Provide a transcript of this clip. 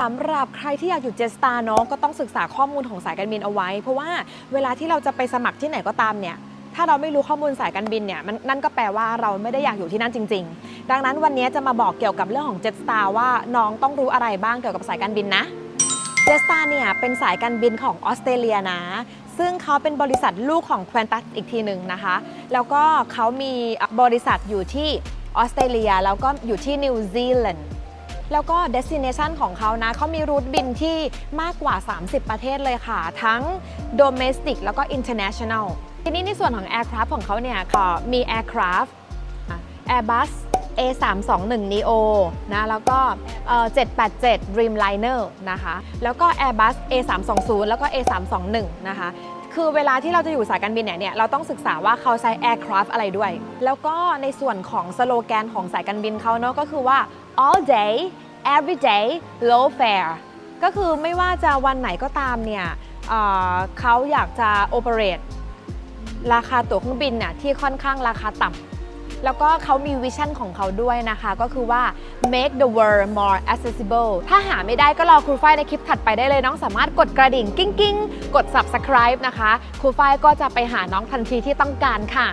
สำหรับใครที่อยากอยู่เจสตาเนาะก็ต้องศึกษาข้อมูลของสายการบินเอาไว้ เพราะว่าเวลาที่เราจะไปสมัครที่ไหนก็ตามเนี่ยถ้าเราไม่รู้ข้อมูลสายการบินเนี่ยมันนั่นก็แปลว่าเราไม่ได้อยากอยู่ที่นั่นจริง ๆ ดังนั้นวันนี้จะมาบอกเกี่ยวกับเรื่องของเจ t สตาว่าน้องต้องรู้อะไรบ้างเกี่ยวกับสายการบินนะเจ t สตาเนี่ยเป็นสายการบินของออสเตรเลียนะซึ่งเขาเป็นบริษัทลูกของ Qantas อีกทีหนึ่งนะคะ แล้วก็เขามีบริษัทอยู่ที่ออสเตรเลียแล้วก็อยู่ที่นิวซีแลนด์ แล้วก็ destination ของเขานะเขามีรูทบินที่มากกว่า 30 ประเทศเลยค่ะ ทั้ง domestic แล้วก็ international ทีนี้ในส่วนของ aircraft ของเขาเนี่ยก็มี aircraft อะ Airbus A321 neo นะแล้วก็เอ่อ787 Dreamliner นะคะแล้วก็ Airbus A320 แล้วก็ A321 นะคะคือเวลาที่เราจะอยู่สายการบินเนี่ยเนี่ยเราต้องศึกษาว่าเขาใช้ aircraft อะไรด้วย แล้วก็ในส่วนของสโลแกนของสายการบินเขาเนาะก็คือว่า all day every day low fare ก็คือไม่ว่าจะวันไหนก็ตามเนี่ยเเขาอยากจะ operate ราคาตั๋วเครื่องบินเนี่ยที่ค่อนข้างราคาต่ำแล้วก็เขามีวิชั่นของเขาด้วยนะคะ ก็คือว่า make the world more accessible ถ้าหาไม่ได้ก็รอครูฝ้ายในคลิปถัดไปได้เลยน้องสามารถกดกระดิ่งกิ้งกิ้งกด subscribe นะคะ ครูฝ้ายก็จะไปหาน้องทันทีที่ต้องการค่ะ